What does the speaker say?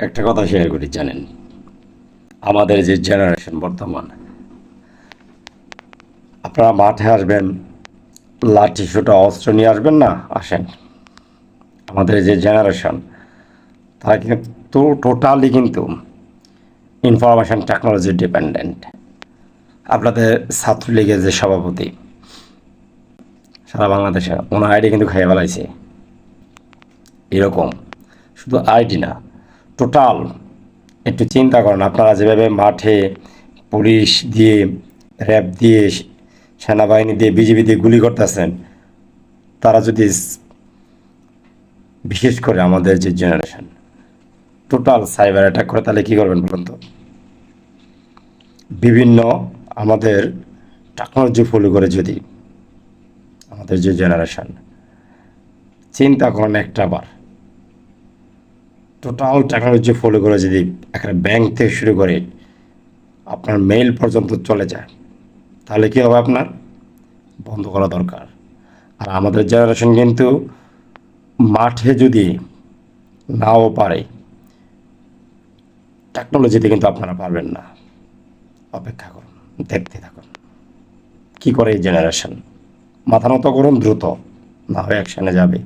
একটা কথা শেয়ার করি, জানেন? আমাদের যে জেনারেশন বর্তমান, আপনারা মাঠে আসবেন, লাঠি ছোটা অস্ত্র নিয়ে আসবেন না? আসেন। আমাদের যে জেনারেশন তারা কিন্তু টোটালি কিন্তু ইনফরমেশন টেকনোলজি ডিপেন্ডেন্ট আপনাদের ছাত্রলীগের যে সভাপতি, সারা বাংলাদেশে, ওনার আইডি কিন্তু খেয়ে ফেলাইছে। এরকম। শুধু আইডি না টোটাল একটু চিন্তা করেন, আপনারা যেভাবে মাঠে পুলিশ দিয়ে, র্যাব দিয়ে, সেনাবাহিনী দিয়ে বিজেপি দিয়ে গুলি করতেছেন, তারা যদি বিশেষ করে আমাদের যে জেনারেশন টোটাল সাইবার অ্যাটাক করে, তাহলে কী করবেন বলুন তো? বিভিন্ন আমাদের টেকনোলজি ফলো করে যদি আমাদের যে জেনারেশন চিন্তা করেন একটা বার। টোটাল টেকনোলজি ফলো করে যদি একটা ব্যাংক থেকে শুরু করে আপনার মেইল পর্যন্ত চলে যায়, তাহলে কী হবে আপনার? বন্ধ করা দরকার। আর আমাদের জেনারেশন কিন্তু মাঠে যদি নাও পারে টেকনোলজিতে কিন্তু আপনারা পারবেন না। অপেক্ষা করুন, দেখতে থাকুন। কী করে এই জেনারেশন মাথা নত করুন, দ্রুত। না হয় অ্যাকশানে যাবে।